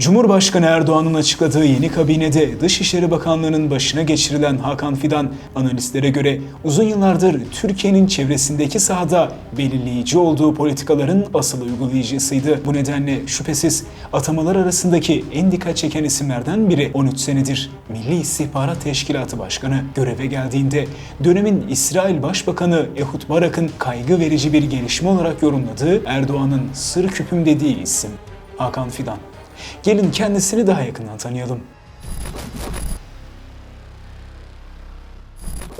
Cumhurbaşkanı Erdoğan'ın açıkladığı yeni kabinede Dışişleri Bakanlığı'nın başına geçirilen Hakan Fidan, analistlere göre uzun yıllardır Türkiye'nin çevresindeki sahada belirleyici olduğu politikaların asıl uygulayıcısıydı. Bu nedenle şüphesiz atamalar arasındaki en dikkat çeken isimlerden biri 13 senedir Milli İstihbarat Teşkilatı Başkanı göreve geldiğinde dönemin İsrail Başbakanı Ehud Barak'ın kaygı verici bir gelişme olarak yorumladığı Erdoğan'ın sır küpüm dediği isim Hakan Fidan. Gelin kendisini daha yakından tanıyalım.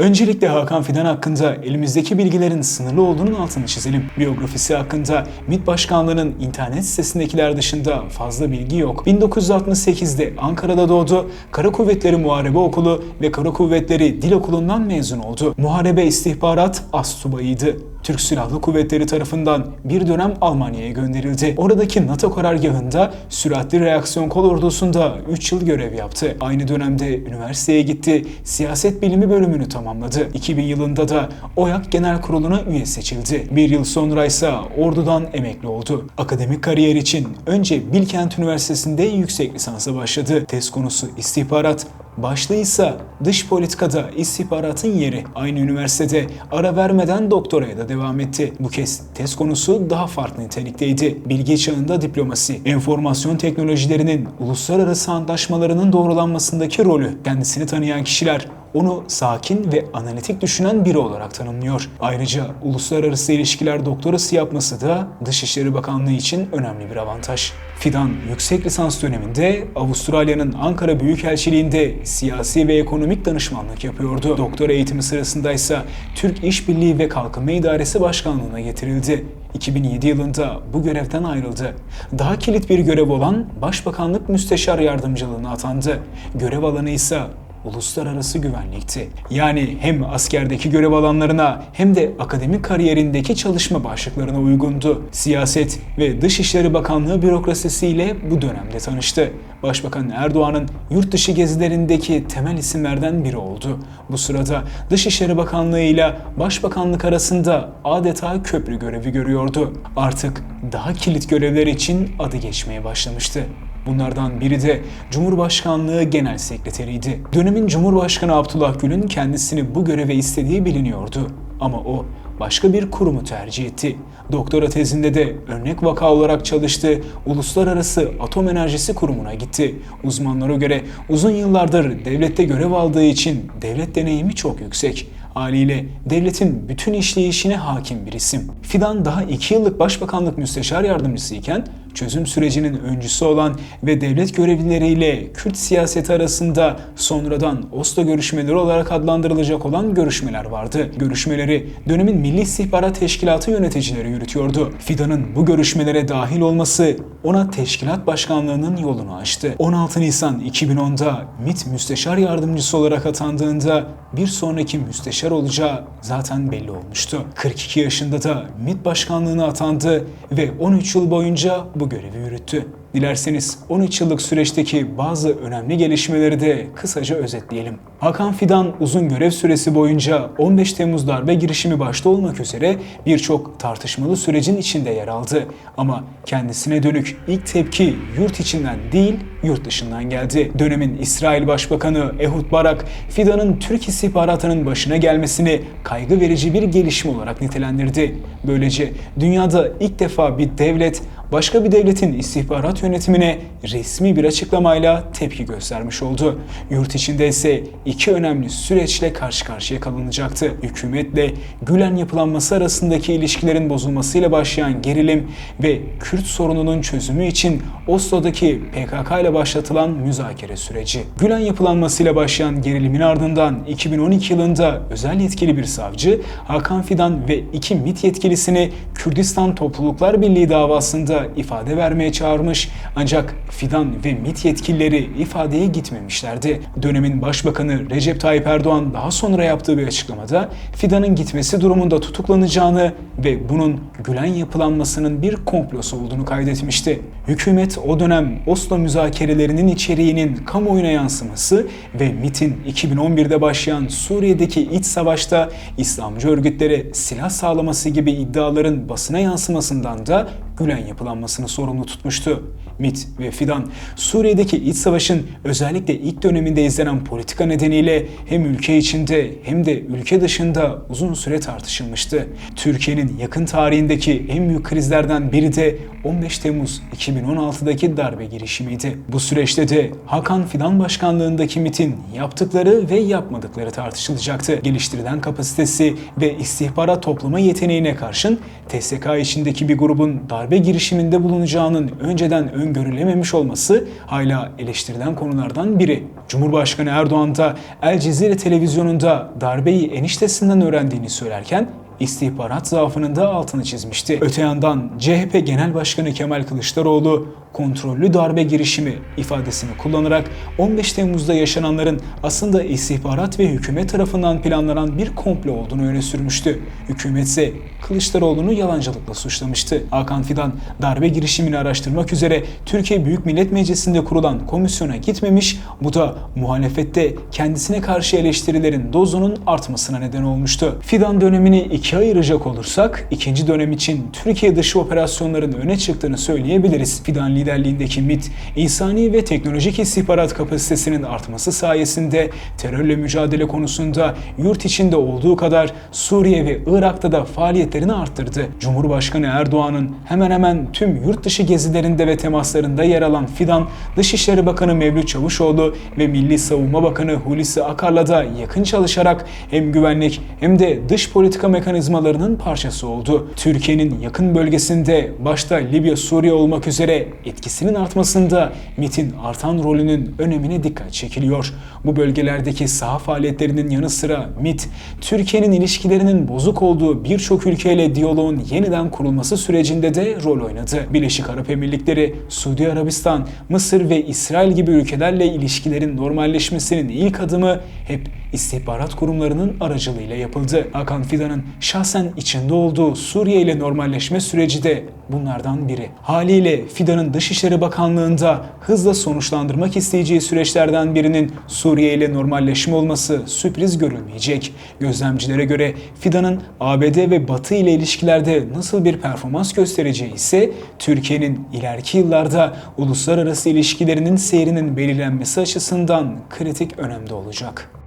Öncelikle Hakan Fidan hakkında elimizdeki bilgilerin sınırlı olduğunun altını çizelim. Biyografisi hakkında MİT Başkanlığı'nın internet sitesindekiler dışında fazla bilgi yok. 1968'de Ankara'da doğdu, Kara Kuvvetleri Muharebe Okulu ve Kara Kuvvetleri Dil Okulu'ndan mezun oldu. Muharebe istihbarat astsubayıydı. Türk Silahlı Kuvvetleri tarafından bir dönem Almanya'ya gönderildi. Oradaki NATO karargahında süratli reaksiyon kol ordusunda 3 yıl görev yaptı. Aynı dönemde üniversiteye gitti, siyaset bilimi bölümünü tamamladı. 2000 yılında da OYAK Genel Kurulu'na üye seçildi. Bir yıl sonra ise ordudan emekli oldu. Akademik kariyer için önce Bilkent Üniversitesi'nde yüksek lisansa başladı. Tez konusu istihbarat, Başlığı ise dış politikada istihbaratın yeri. Aynı üniversitede ara vermeden doktoraya da devam etti. Bu kez tez konusu daha farklı nitelikteydi. Bilgi çağında diplomasi, enformasyon teknolojilerinin uluslararası antlaşmalarının doğrulanmasındaki rolü. Kendisini tanıyan kişiler onu sakin ve analitik düşünen biri olarak tanımlıyor. Ayrıca uluslararası ilişkiler doktorası yapması da Dışişleri Bakanlığı için önemli bir avantaj. Fidan yüksek lisans döneminde Avustralya'nın Ankara Büyükelçiliğinde siyasi ve ekonomik danışmanlık yapıyordu. Doktora eğitimi sırasında ise Türk İşbirliği ve Kalkınma İdaresi Başkanlığı'na getirildi. 2007 yılında bu görevden ayrıldı. Daha kilit bir görev olan Başbakanlık Müsteşar Yardımcılığına atandı. Görev alanı ise uluslararası güvenlikti. Yani hem askerdeki görev alanlarına hem de akademik kariyerindeki çalışma başlıklarına uygundu. Siyaset ve Dışişleri Bakanlığı bürokrasisiyle bu dönemde tanıştı. Başbakan Erdoğan'ın yurt dışı gezilerindeki temel isimlerden biri oldu. Bu sırada Dışişleri Bakanlığı ile Başbakanlık arasında adeta köprü görevi görüyordu. Artık daha kilit görevler için adı geçmeye başlamıştı. Bunlardan biri de Cumhurbaşkanlığı Genel Sekreteriydi. Dönemin Cumhurbaşkanı Abdullah Gül'ün kendisini bu göreve istediği biliniyordu. Ama o başka bir kurumu tercih etti. Doktora tezinde de örnek vaka olarak çalıştığı Uluslararası Atom Enerjisi Kurumu'na gitti. Uzmanlara göre uzun yıllardır devlette görev aldığı için devlet deneyimi çok yüksek. Haliyle devletin bütün işleyişine hakim bir isim. Fidan daha 2 yıllık başbakanlık müsteşar yardımcısı iken çözüm sürecinin öncüsü olan ve devlet görevlileriyle Kürt siyaseti arasında sonradan Oslo görüşmeleri olarak adlandırılacak olan görüşmeler vardı. Görüşmeleri dönemin Milli İstihbarat Teşkilatı yöneticileri yürütüyordu. Fidan'ın bu görüşmelere dahil olması ona teşkilat başkanlığının yolunu açtı. 16 Nisan 2010'da MİT müsteşar yardımcısı olarak atandığında bir sonraki müsteşar olacağı zaten belli olmuştu. 42 yaşında da MİT başkanlığına atandı ve 13 yıl boyunca bu görevi yürüttü. Dilerseniz 13 yıllık süreçteki bazı önemli gelişmeleri de kısaca özetleyelim. Hakan Fidan uzun görev süresi boyunca 15 Temmuz darbe girişimi başta olmak üzere birçok tartışmalı sürecin içinde yer aldı. Ama kendisine dönük ilk tepki yurt içinden değil, yurt dışından geldi. Dönemin İsrail Başbakanı Ehud Barak, Fidan'ın Türk istihbaratının başına gelmesini kaygı verici bir gelişme olarak nitelendirdi. Böylece dünyada ilk defa bir devlet başka bir devletin istihbarat yönetimine resmi bir açıklamayla tepki göstermiş oldu. Yurt içinde ise iki önemli süreçle karşı karşıya kalınacaktı. Hükümetle Gülen yapılanması arasındaki ilişkilerin bozulmasıyla başlayan gerilim ve Kürt sorununun çözümü için Oslo'daki PKK ile başlatılan müzakere süreci. Gülen yapılanmasıyla başlayan gerilimin ardından 2012 yılında özel yetkili bir savcı Hakan Fidan ve iki MİT yetkilisini Kürdistan Topluluklar Birliği davasında ifade vermeye çağırmış ancak Fidan ve MİT yetkilileri ifadeye gitmemişlerdi. Dönemin Başbakanı Recep Tayyip Erdoğan daha sonra yaptığı bir açıklamada Fidan'ın gitmesi durumunda tutuklanacağını ve bunun Gülen yapılanmasının bir komplosu olduğunu kaydetmişti. Hükümet o dönem Oslo müzakerelerinin içeriğinin kamuoyuna yansıması ve MİT'in 2011'de başlayan Suriye'deki iç savaşta İslamcı örgütlere silah sağlaması gibi iddiaların basına yansımasından da Gülen yapılan dalgalanmasını sorumlu tutmuştu. MIT ve Fidan, Suriye'deki iç savaşın özellikle ilk döneminde izlenen politika nedeniyle hem ülke içinde hem de ülke dışında uzun süre tartışılmıştı. Türkiye'nin yakın tarihindeki en büyük krizlerden biri de 15 Temmuz 2016'daki darbe girişimiydi. Bu süreçte de Hakan Fidan başkanlığındaki MIT'in yaptıkları ve yapmadıkları tartışılacaktı. Geliştirilen kapasitesi ve istihbarat toplama yeteneğine karşın TSK içindeki bir grubun darbe girişiminde bulunacağının önceden öngörülememiş olması hala eleştirilen konulardan biri. Cumhurbaşkanı Erdoğan da El Cezire televizyonunda darbeyi eniştesinden öğrendiğini söylerken istihbarat zaafının da altını çizmişti. Öte yandan CHP Genel Başkanı Kemal Kılıçdaroğlu kontrollü darbe girişimi ifadesini kullanarak 15 Temmuz'da yaşananların aslında istihbarat ve hükümet tarafından planlanan bir komplo olduğunu öne sürmüştü. Hükümet ise Kılıçdaroğlu'nu yalancılıkla suçlamıştı. Hakan Fidan darbe girişimini araştırmak üzere Türkiye Büyük Millet Meclisi'nde kurulan komisyona gitmemiş, bu da muhalefette kendisine karşı eleştirilerin dozunun artmasına neden olmuştu. Fidan dönemini ikiye ayıracak olursak, ikinci dönem için Türkiye dışı operasyonların öne çıktığını söyleyebiliriz. Fidan liderliğindeki MIT, insani ve teknolojik istihbarat kapasitesinin artması sayesinde terörle mücadele konusunda yurt içinde olduğu kadar Suriye ve Irak'ta da faaliyetlerini arttırdı. Cumhurbaşkanı Erdoğan'ın hemen hemen tüm yurt dışı gezilerinde ve temaslarında yer alan Fidan, Dışişleri Bakanı Mevlüt Çavuşoğlu ve Milli Savunma Bakanı Hulusi Akar'la da yakın çalışarak hem güvenlik hem de dış politika mekanizmalarının parçası oldu. Türkiye'nin yakın bölgesinde başta Libya, Suriye olmak üzere etkisinin artmasında MIT'in artan rolünün önemine dikkat çekiliyor. Bu bölgelerdeki saha faaliyetlerinin yanı sıra MIT, Türkiye'nin ilişkilerinin bozuk olduğu birçok ülkeyle diyaloğun yeniden kurulması sürecinde de rol oynadı. Birleşik Arap Emirlikleri, Suudi Arabistan, Mısır ve İsrail gibi ülkelerle ilişkilerin normalleşmesinin ilk adımı hep istihbarat kurumlarının aracılığıyla yapıldı. Hakan Fidan'ın şahsen içinde olduğu Suriye ile normalleşme süreci de bunlardan biri. Haliyle Fidan'ın Dışişleri Bakanlığı'nda hızla sonuçlandırmak isteyeceği süreçlerden birinin Suriye ile normalleşme olması sürpriz görülmeyecek. Gözlemcilere göre Fidan'ın ABD ve Batı ile ilişkilerde nasıl bir performans göstereceği ise Türkiye'nin ileriki yıllarda uluslararası ilişkilerinin seyrinin belirlenmesi açısından kritik önemde olacak.